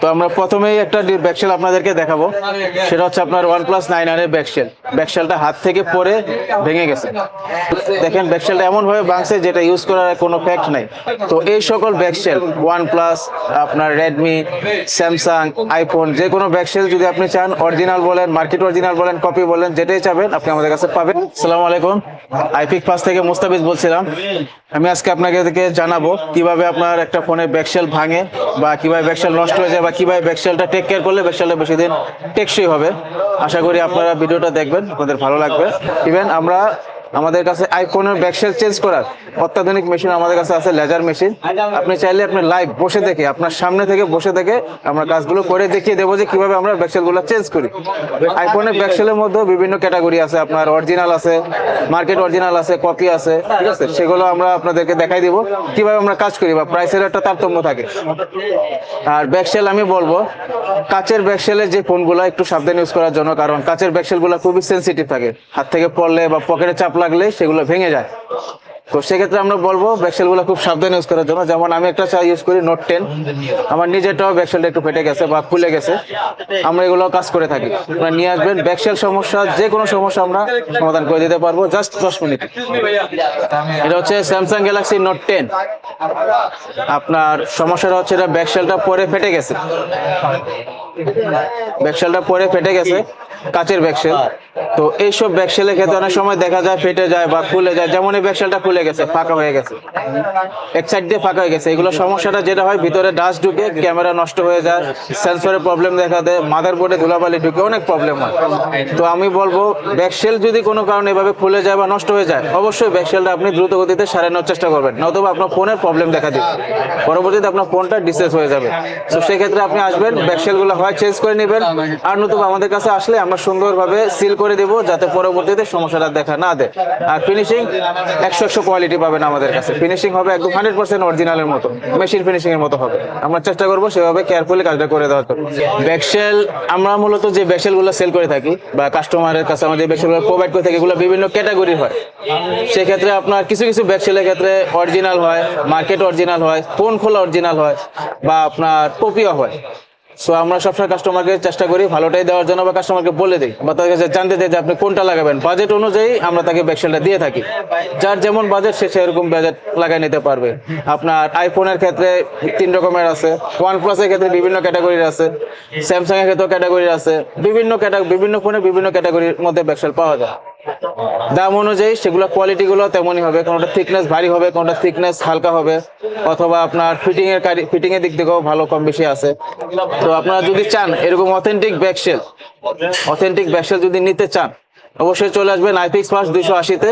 তো আমরা প্রথমেই একটা ব্যাকশেল আপনাদেরকে দেখাবো। সেটা হচ্ছে আপনার ওয়ান প্লাস নাইন এর ব্যাকশেল ব্যাকশেলটা হাত থেকে পড়ে ভেঙে গেছে। দেখেন ব্যাকশেলটা এমন ভাবে ভাঙছে যেটা ইউজ করার কোনো ফ্যাক্ট নাই। তো এই সকল ব্যাকশেল ওয়ান প্লাস আপনার রেডমি স্যামসাং আইফোন যে কোনো ব্যাকশেল যদি আপনি চান অরিজিনাল বলেন মার্কেট অরিজিনাল বলেন কপি বলেন, যেটাই চাবেন, আপনি আমাদের কাছে পাবেন। সালাম আলাইকুম। আইপিক পাস থেকে মুস্তাফিজ বলছিলাম। আমি আজকে আপনাকে জানাব কীভাবে আপনার একটা ফোনের ব্যাকশেল ভাঙে বা কীভাবে ব্যাকশেল নষ্ট হয়ে যায় বা কীভাবে ব্যাকসেলটা টেক কেয়ার করলে ব্যাকসেলটা বেশি দিন টেকসই হবে। আশা করি আপনারা ভিডিওটা দেখবেন, আপনাদের ভালো লাগবে। ইভেন আমরা আমাদের কাছে আইফোনের ব্যাকশেল চেঞ্জ করার অত্যাধুনিক মেশিন আমাদের কাছে আছে লেজার মেশিন আপনি চাইলে আপনি লাইভ বসে দেখে, আপনার সামনে থেকে বসে থেকে আমরা কাজগুলো করে দেখিয়ে দেবো যে কীভাবে আমরা ব্যাকশেলগুলো চেঞ্জ করি। আইফোনের ব্যাকশেলের মধ্যেও বিভিন্ন ক্যাটাগরি আছে, আপনার অরিজিনাল আছে মার্কেট অরিজিনাল আছে কপি আছে, ঠিক আছে? সেগুলো আমরা আপনাদেরকে দেখাই দিব, কীভাবে আমরা কাজ করি বা প্রাইসের একটা তারতম্য থাকে। আর ব্যাকশেল আমি বলব, কাচের ব্যাকশেলের যে ফোনগুলো একটু সাবধান ইউজ করার জন্য, কারণ কাচের ব্যাকশেলগুলো খুবই সেন্সিটিভ থাকে। হাত থেকে পড়লে বা পকেটে চাপ লাগলে সেগুলো ভেঙে যায়। তো সেক্ষেত্রে আমরা বলব ব্যাকশেলগুলো খুব সাবধান ইউজ করার জন্য। যেমন আমি একটা চা ইউজ করি নোট টেন আমার নিজেরটাও ব্যাকশেলটা একটু ফেটে গেছে বা খুলে গেছে। আমরা এগুলো কাজ করে থাকি। আপনারা নিয়ে আসবেন। ব্যাকসেল সমস্যা যে কোনো সমস্যা আমরা সমাধান করে দিতে পারব। জাস্ট দশ মিনিট। এটা হচ্ছে স্যামসাং গ্যালাক্সি নোট টেন আপনার সমস্যাটা হচ্ছে এটা ব্যাকসেলটা পরে ফেটে গেছে। ব্যাকশেলটা পরে ফেটে গেছে, কাচের ব্যাকশেল তো এইসব ব্যাকশেলের ক্ষেত্রে অনেক সময় দেখা যায় ফেটে যায় বা খুলে যায়, যেমন এই ব্যাকশেলটা খুলে গেছে, ফাঁকা হয়ে গেছে। এক সাইড দিয়ে ফাঁকা হয়ে গেছে। এগুলো সমস্যাটা যেটা হয়, ভিতরে ডাস্ট ঢুকে ক্যামেরা নষ্ট হয়ে যায় সেন্সরের প্রবলেম দেখা দেয় মাদার বোর্ডে ধুলাবালি ঢুকে অনেক প্রবলেম হয়। তো আমি বলব ব্যাকশেল যদি কোনো কারণে এভাবে খুলে যায় বা নষ্ট হয়ে যায়, অবশ্যই ব্যাকশেলটা আপনি দ্রুত গতিতে সারানোর চেষ্টা করবেন, নতুবা আপনার ফোনের প্রবলেম দেখা দিবে। পরবর্তীতে আপনার ফোনটা ডিসেস হয়ে যাবে। তো সেক্ষেত্রে আপনি আসবেন ব্যাকশেলগুলো হয় চেঞ্জ করে নেবেন। আর নতুবা আমাদের কাছে আসলে আমরা সুন্দরভাবে সিল করে দেবো যাতে পরবর্তীতে সমস্যাটা দেখা না দেয়। আর ফিনিশিং একশো একশো কোয়ালিটি পাবেন আমাদের কাছে। ফিনিশিং হবে একদম হান্ড্রেড পার্সেন্ট অরিজিনালের মতো। মেশিন ফিনিশিং এর মতো হবে। আমরা চেষ্টা করব সেভাবে কেয়ারফুলি কাজটা করে দেওয়ার জন্য। ব্যাকশেল আমরা মূলত যে ব্যাকশেলগুলো সেল করে থাকি বা কাস্টমারের কাছে আমাদের ব্যাকশেলগুলো প্রোভাইড করে থাকি, এগুলো বিভিন্ন ক্যাটাগরির হয়। সেক্ষেত্রে আপনার কিছু কিছু ব্যাকশেলের ক্ষেত্রে অরিজিনাল হয় মার্কেট অরিজিনাল হয় ফোন খোলা অরিজিনাল হয় বা আপনার কপিও হয়। সো আমরা সবসময় কাস্টমারকে চেষ্টা করি ভালোটাই দেওয়ার জন্য বা কাস্টমারকে বলে দিই বা তাদের কাছে জানতে চাই যে আপনি কোনটা লাগাবেন। বাজেট অনুযায়ী আমরা তাকে ব্যাকশেলটা দিয়ে থাকি। যার যেমন বাজেট সে সেরকম বাজেট লাগাই নিতে পারবে। আপনার আইফোনের ক্ষেত্রে তিন রকমের আছে। ওয়ান প্লাসের ক্ষেত্রে বিভিন্ন ক্যাটাগরির আছে। স্যামসাং এর ক্ষেত্রেও ক্যাটাগরির আছে। বিভিন্ন ক্যাটাগরি বিভিন্ন ফোনে বিভিন্ন ক্যাটাগরির মধ্যে ব্যাকশেল পাওয়া যায়। দাম অনুযায়ী সেগুলো কোয়ালিটি গুলো তেমনই হবে কোনোটা থিকনেস ভারী হবে কোনোটা থিকনেস হালকা হবে, অথবা আপনার ফিটিং এর ফিটিং এর দিক থেকেও ভালো কম বেশি আছে। তো আপনারা যদি চান এরকম অথেন্টিক ব্যাকসেল অথেন্টিক ব্যাকসেল যদি নিতে চান, অবশ্যই চলে আসবেন আইপিক্স পাস দুইশো আশিতে।